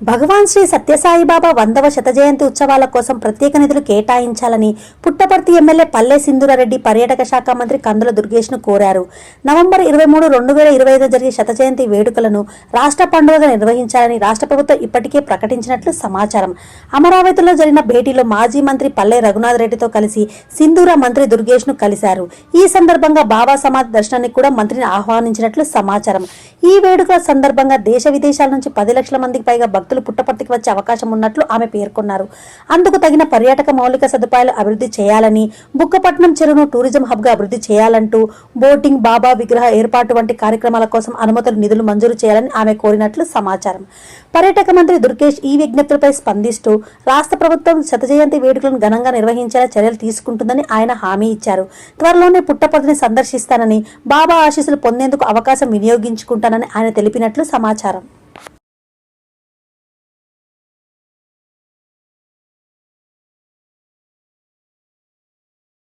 భగవాన్ శ్రీ సత్యసాయిబాబా వందవ శత జయంతి ఉత్సవాల కోసం ప్రత్యేక నిధులు కేటాయించాలని పుట్టపర్తి ఎమ్మెల్యే పల్లె సింధురారెడ్డి పర్యాటక శాఖ మంత్రి కందుల దుర్గేష్ను కోరారు. నవంబర్ ఇరవై మూడు రెండు వేల ఇరవై ఐదు జరిగే శత జయంతి వేడుకలను రాష్ట్ర పండుగగా నిర్వహించాలని రాష్ట్ర ప్రభుత్వం ఇప్పటికే ప్రకటించినట్లు సమాచారం. అమరావతిలో జరిగిన భేటీలో మాజీ మంత్రి పల్లె రఘునాథ్ రెడ్డితో కలిసి సింధూర మంత్రి దుర్గేష్ను కలిశారు. ఈ సందర్భంగా బాబా సమాధి దర్శనానికి కూడా మంత్రిని ఆహ్వానించినట్లు సమాచారం. ఈ వేడుకల సందర్భంగా దేశ విదేశాల నుంచి పది లక్షల మందికి పైగా భక్తులు పుట్టపర్తికి వచ్చే అవకాశం ఉన్నట్లు ఆమె పేర్కొన్నారు. అందుకు తగిన పర్యాటక మౌలిక సదుపాయాలు అభివృద్ధి చేయాలని బుక్కపట్నం చెరువును టూరిజం హబ్గా అభివృద్ధి చేయాలంటూ బోటింగ్ బాబా విగ్రహ ఏర్పాటు వంటి కార్యక్రమాల కోసం అనుమతులు నిధులు మంజూరు చేయాలని ఆమె కోరినట్లు సమాచారం. పర్యాటక మంత్రి దుర్గేష్ ఈ విజ్ఞప్తులపై స్పందిస్తూ రాష్ట్ర ప్రభుత్వం శతజయంతి వేడుకలను ఘనంగా నిర్వహించేలా చర్యలు తీసుకుంటుందని ఆయన హామీ ఇచ్చారు. త్వరలోనే పుట్టపర్తిని సందర్శిస్తానని బాబా ఆశీస్సులు పొందేందుకు అవకాశం వినియోగించుకుంటానని ఆయన తెలిపినట్లు సమాచారం.